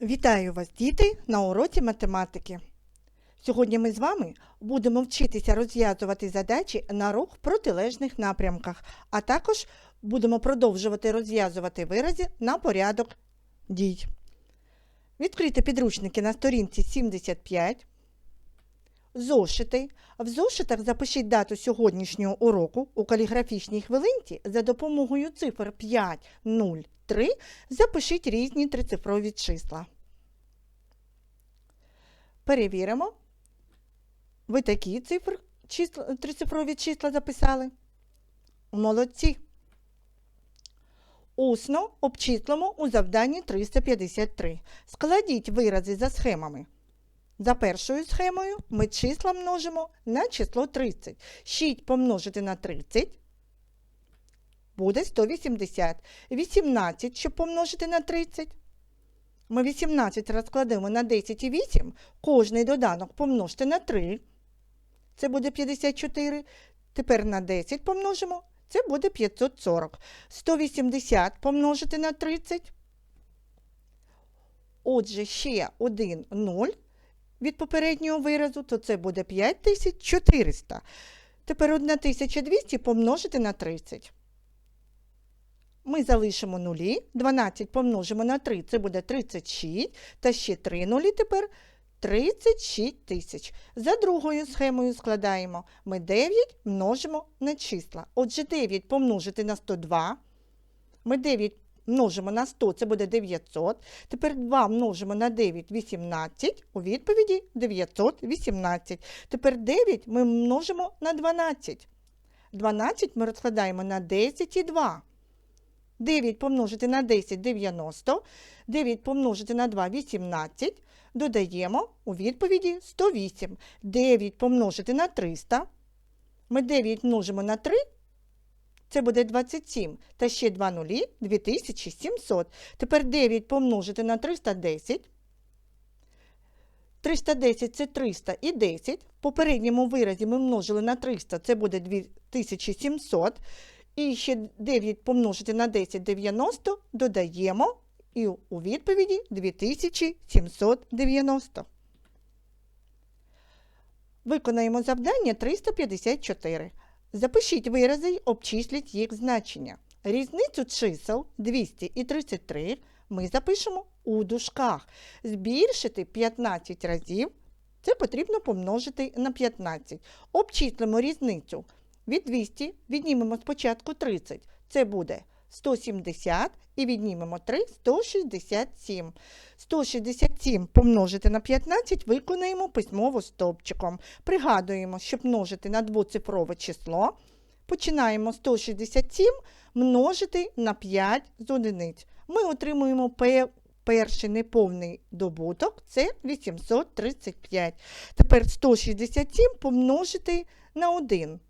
Вітаю вас, діти, на уроці математики. Сьогодні ми з вами будемо вчитися розв'язувати задачі на рух в протилежних напрямках, а також будемо продовжувати розв'язувати вирази на порядок дій. Відкрийте підручники на сторінці 75. Зошити. В зошитах запишіть дату сьогоднішнього уроку у каліграфічній хвилинці за допомогою цифр 5, 0, 3 запишіть різні трицифрові числа. Перевіримо. Ви такі цифри, числа, трицифрові числа записали? Молодці. Усно обчислимо у завданні 353. Складіть вирази за схемами. За першою схемою ми числа множимо на число 30. 6 помножити на 30 буде 180. 18, щоб помножити на 30. Ми 18 розкладемо на 10 і 8. Кожний доданок помножте на 3. Це буде 54. Тепер на 10 помножимо. Це буде 540. 180 помножити на 30. Отже, ще один 0 від попереднього виразу, то це буде 5400. Тепер 1200 помножити на 30. Ми залишимо нулі. 12 помножимо на 3, це буде 36. Та ще 3 нулі тепер 36 тисяч. За другою схемою складаємо. Ми 9 множимо на числа. Отже, 9 помножити на 102. Ми 9 множимо на 100, це буде 900. Тепер 2 множимо на 9 18. У відповіді 918. Тепер 9 ми множимо на 12. 12 ми розкладаємо на 10 і 2. 9 помножити на 10 90, 9 помножити на 2 18, додаємо у відповіді 108. 9 помножити на 300. Ми 9 множимо на 3, це буде 27. Та ще 2 нулі 2700. Тепер 9 помножити на 310. 310 це 300 і 10. В попередньому виразі ми множили на 300, це буде 2700. І ще 9 помножити на 10 90 додаємо і у відповіді 2790. Виконаємо завдання 354. Запишіть вирази й обчисліть їх значення. Різницю чисел 200 і 33 ми запишемо у дужках. Збільшити 15 разів це потрібно помножити на 15. Обчислимо різницю. Від 200 віднімемо спочатку 30. Це буде 170 і віднімемо 3 167. 167 помножити на 15 виконаємо письмово стовпчиком. Пригадуємо, щоб множити на двоцифрове число. Починаємо 167 множити на 5 з одиниць. Ми отримуємо пе- перший неповний добуток це 835. Тепер 167 помножити на 1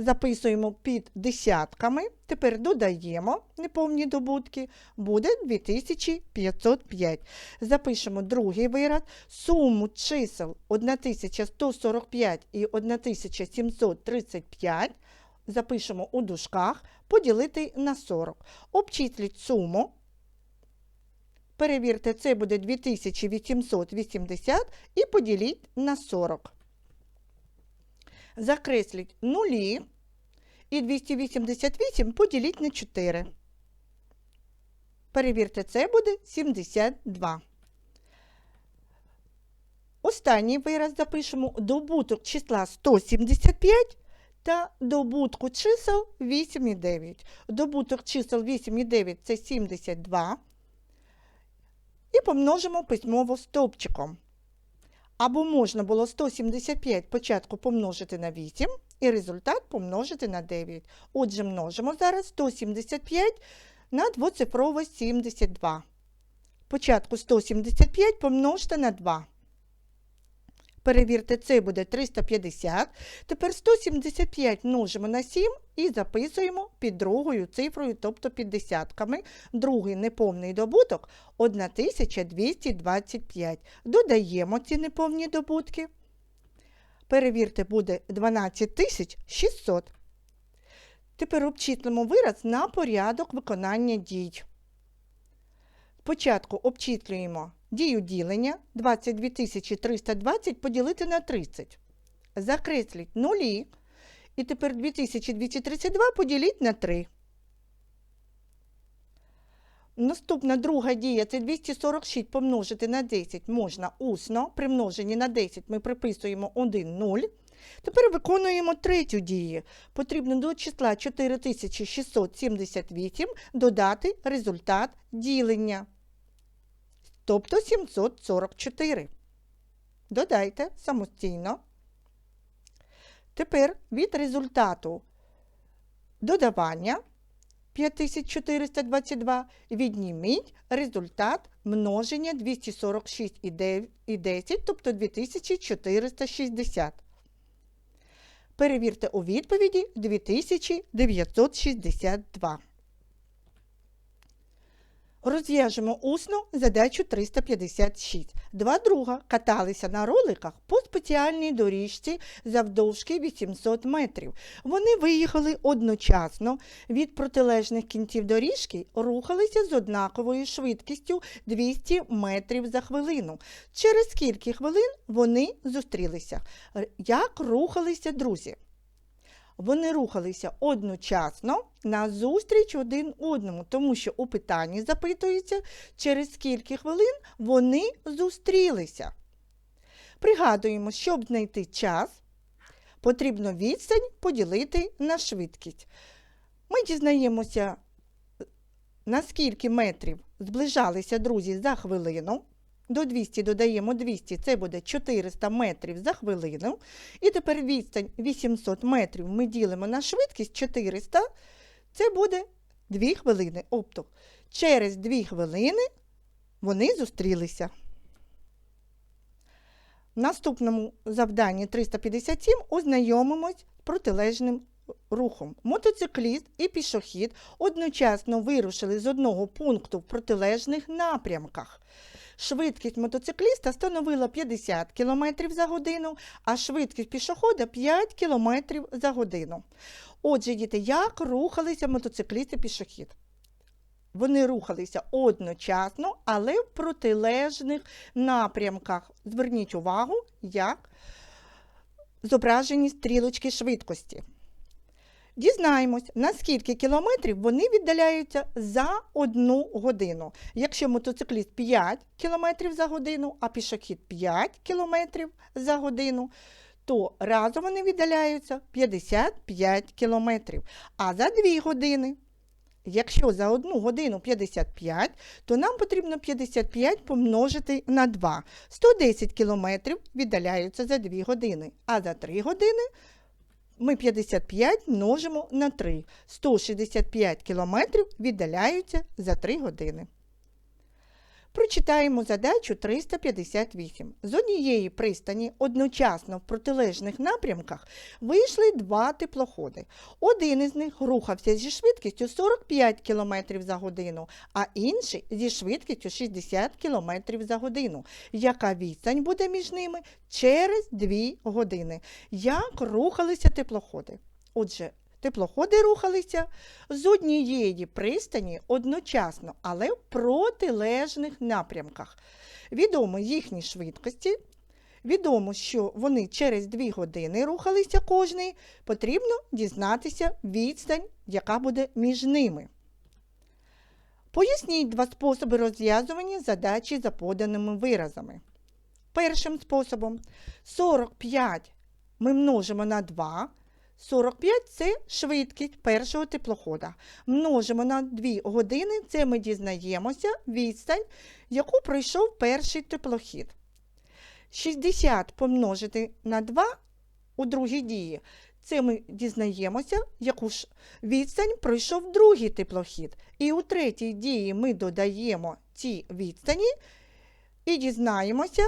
записуємо під десятками, тепер додаємо неповні добутки, буде 2505. Запишемо другий вираз. Суму чисел 1145 і 1735 запишемо у дужках, поділити на 40. Обчисліть суму. Перевірте, це буде 2880 і поділіть на 40. Закресліть нулі і 288 поділіть на 4. Перевірте, це буде 72. Останній вираз запишемо добуток числа 175 та добутку чисел 8 і 9. Добуток чисел 8 і 9 це 72. І помножимо письмово стовпчиком. Або можна було 175 початку помножити на 8 і результат помножити на 9. Отже, множимо зараз 175 на двоцифрове 72. Початку 175 помножте на 2. Перевірте, це буде 350. Тепер 175 множимо на 7 і записуємо під другою цифрою, тобто під десятками. Другий неповний добуток 1225. Додаємо ці неповні добутки. Перевірте, буде 12600. Тепер обчислимо вираз на порядок виконання дій. Спочатку обчислюємо дію ділення 22 320 поділити на 30. Закресліть нулі. І тепер 2232 поділіть на 3. Наступна друга дія це 246 помножити на 10 можна усно. При множенні на 10 ми приписуємо 1 0. Тепер виконуємо третю дію. Потрібно до числа 4678 додати результат ділення. Тобто 744. Додайте самостійно. Тепер від результату додавання 5422 відніміть результат множення 246 і 10, тобто 2460. Перевірте у відповіді 2962. Розв'яжемо усно задачу 356. Два друга каталися на роликах по спеціальній доріжці завдовжки 800 метрів. Вони виїхали одночасно від протилежних кінців доріжки, рухалися з однаковою швидкістю 200 метрів за хвилину. Через скільки хвилин вони зустрілися? Як рухалися друзі? Вони рухалися одночасно назустріч один одному, тому що у питанні запитується, через скільки хвилин вони зустрілися. Пригадуємо, щоб знайти час, потрібно відстань поділити на швидкість. Ми дізнаємося, на скільки метрів зближалися друзі за хвилину. До 200 додаємо 200, це буде 400 метрів за хвилину. І тепер відстань 800 метрів ми ділимо на швидкість 400, це буде 2 хвилини. Тобто через 2 хвилини вони зустрілися. В наступному завданні 357 ознайомимось з протилежним рухом. Мотоцикліст і пішохід одночасно вирушили з одного пункту в протилежних напрямках. Швидкість мотоцикліста становила 50 км за годину, а швидкість пішохода 5 км за годину. Отже, діти, як рухалися мотоцикліст і пішохід? Вони рухалися одночасно, але в протилежних напрямках. Зверніть увагу, як зображені стрілочки швидкості. Дізнаємось, на скільки кілометрів вони віддаляються за одну годину. Якщо мотоцикліст 5 км за годину, а пішохід 5 км за годину, то разом вони віддаляються 55 км. А за 2 години, якщо за одну годину 55, то нам потрібно 55 помножити на 2. 110 км віддаляються за 2 години, а за 3 години ми 55 множимо на 3. 165 кілометрів віддаляються за 3 години. Прочитаємо задачу 358. З однієї пристані одночасно в протилежних напрямках вийшли два теплоходи. Один із них рухався зі швидкістю 45 км за годину, а інший зі швидкістю 60 км за годину. Яка відстань буде між ними через 2 години? Як рухалися теплоходи? Отже, Теплоходи рухалися з однієї пристані одночасно, але в протилежних напрямках. Відомо їхні швидкості. Відомо, що вони через 2 години рухалися кожний, потрібно дізнатися відстань, яка буде між ними. Поясніть два способи розв'язування задачі за поданими виразами. Першим способом 45 ми множимо на 2. 45 це швидкість першого теплохода. Множимо на 2 години, це ми дізнаємося відстань, яку пройшов перший теплохід. 60 помножити на 2 у другій дії. Це ми дізнаємося, яку ж відстань пройшов другий теплохід. І у третій дії ми додаємо ці відстані і дізнаємося,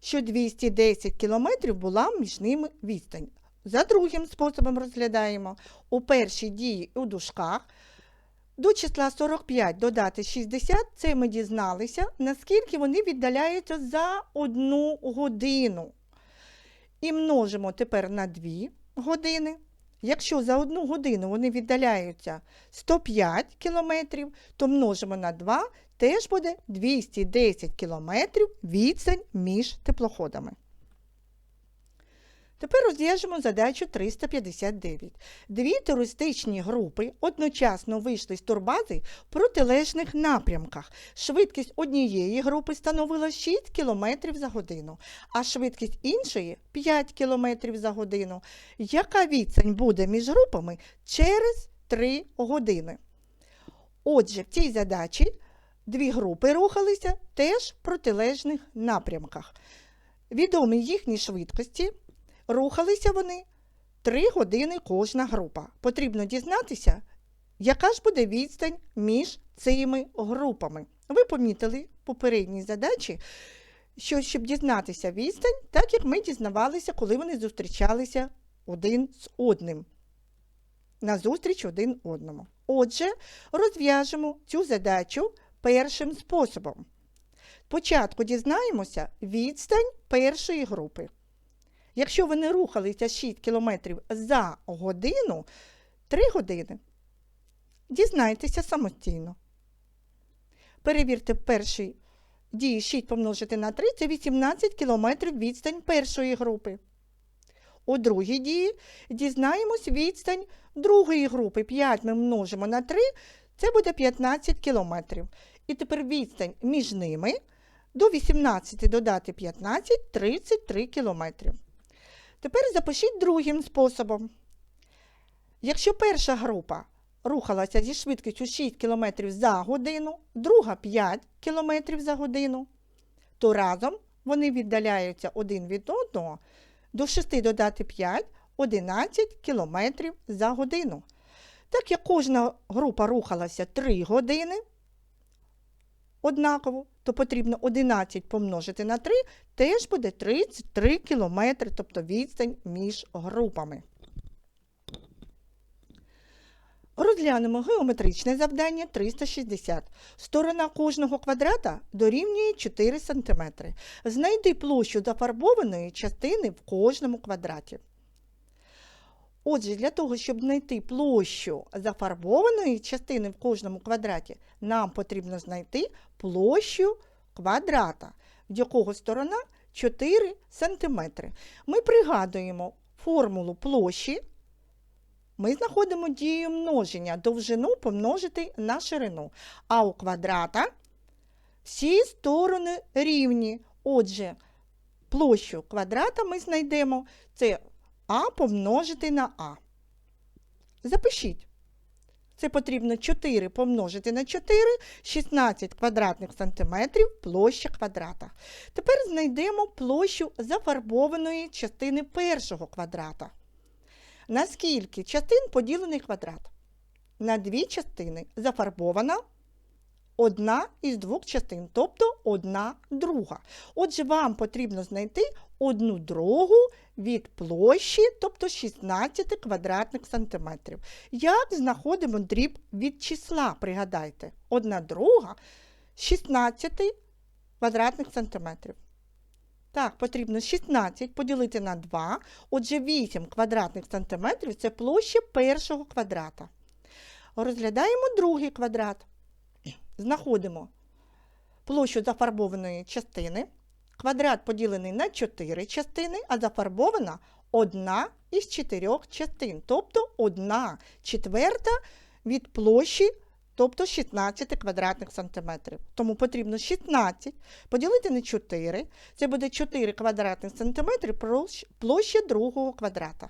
що 210 км була між ними відстань. За другим способом розглядаємо у першій дії у дужках до числа 45 додати 60, це ми дізналися, наскільки вони віддаляються за одну годину. І множимо тепер на 2 години Якщо за одну годину вони віддаляються 105 кілометрів, то множимо на 2, теж буде 210 кілометрів відстань між теплоходами. Тепер розв'яжемо задачу 359. Дві туристичні групи одночасно вийшли з турбази в протилежних напрямках. Швидкість однієї групи становила 6 км за годину, а швидкість іншої 5 км за годину. Яка відстань буде між групами через 3 години? Отже, в цій задачі дві групи рухалися теж в протилежних напрямках. Відомі їхні швидкості. Рухалися вони 3 години кожна група. Потрібно дізнатися, яка ж буде відстань між цими групами. Ви помітили в попередній задачі, що щоб дізнатися відстань, так як ми дізнавалися, коли вони зустрічалися один з одним. На зустріч один одному. Отже, розв'яжемо цю задачу першим способом. Спочатку дізнаємося відстань першої групи. Якщо вони рухалися 6 км за годину, 3 години. Дізнайтеся самостійно. Перевірте перший дії 6 помножити на 3 це 18 км відстань першої групи. У другій дії дізнаємось відстань другої групи. 5 ми множимо на 3, це буде 15 км. І тепер відстань між ними до 18 додати 15 33 км. Тепер запишіть другим способом. Якщо перша група рухалася зі швидкістю 6 км за годину, друга 5 км за годину, то разом вони віддаляються один від одного до 6 додати 5 11 км за годину. Так як кожна група рухалася 3 години однаково, то потрібно 11 помножити на 3, теж буде 33 км, тобто відстань між групами. Розглянемо геометричне завдання 360. Сторона кожного квадрата дорівнює 4 см. Знайди площу зафарбованої частини в кожному квадраті. Отже, для того, щоб знайти площу зафарбованої частини в кожному квадраті, нам потрібно знайти площу квадрата, в якого сторона 4 см. Ми пригадуємо формулу площі. Ми знаходимо дію множення довжину помножити на ширину. А у квадрата всі сторони рівні. Отже, площу квадрата ми знайдемо це а помножити на А. Запишіть. Це потрібно 4 помножити на 4, 16 квадратних сантиметрів площа квадрата. Тепер знайдемо площу зафарбованої частини першого квадрата. На скільки частин поділений квадрат? На дві частини зафарбована одна із двох частин, тобто одна друга. Отже, вам потрібно знайти одну другу від площі, тобто 16 квадратних сантиметрів. Як знаходимо дріб від числа, пригадайте, одна друга 16 квадратних сантиметрів. Так, потрібно 16 поділити на 2. Отже, 8 квадратних сантиметрів це площа першого квадрата. Розглядаємо другий квадрат. Знаходимо площу зафарбованої частини. Квадрат поділений на 4 частини, а зафарбована одна із чотирьох частин, тобто 1 четверта від площі, тобто 16 квадратних сантиметрів. Тому потрібно 16 поділити на 4, це буде 4 квадратних сантиметри площа другого квадрата.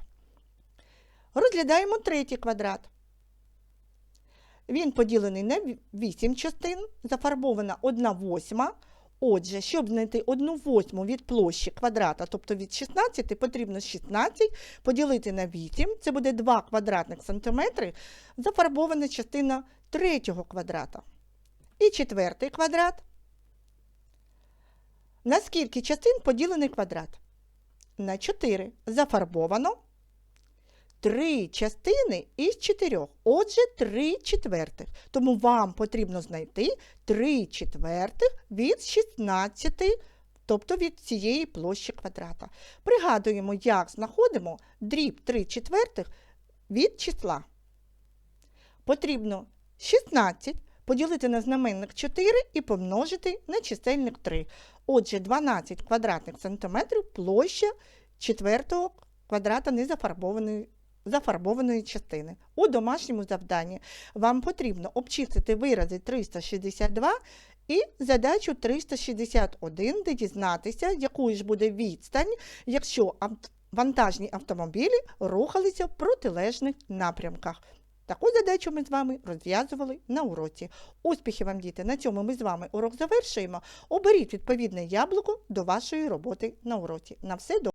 Розглядаємо третій квадрат. Він поділений на 8 частин, зафарбована 1 восьма. Отже, щоб знайти 1 восьму від площі квадрата, тобто від 16, потрібно 16 поділити на 8. Це буде 2 квадратних сантиметри, зафарбована частина третього квадрата. І четвертий квадрат. На скільки частин поділений квадрат? На 4. Зафарбовано три частини із чотирьох. Отже, три четвертих. Тому вам потрібно знайти три четвертих від 16, тобто від цієї площі квадрата. Пригадуємо, як знаходимо дріб 3 четвертих від числа. Потрібно 16 поділити на знаменник 4 і помножити на чисельник 3. Отже, 12 квадратних сантиметрів площа четвертого квадрата незафарбованої зафарбованої частини. У домашньому завданні вам потрібно обчислити вирази 362 і задачу 361, де дізнатися, якою ж буде відстань, якщо вантажні автомобілі рухалися в протилежних напрямках. Таку задачу ми з вами розв'язували на уроці. Успіхів вам, діти! На цьому ми з вами урок завершуємо. Оберіть відповідне яблуко до вашої роботи на уроці. На все добре!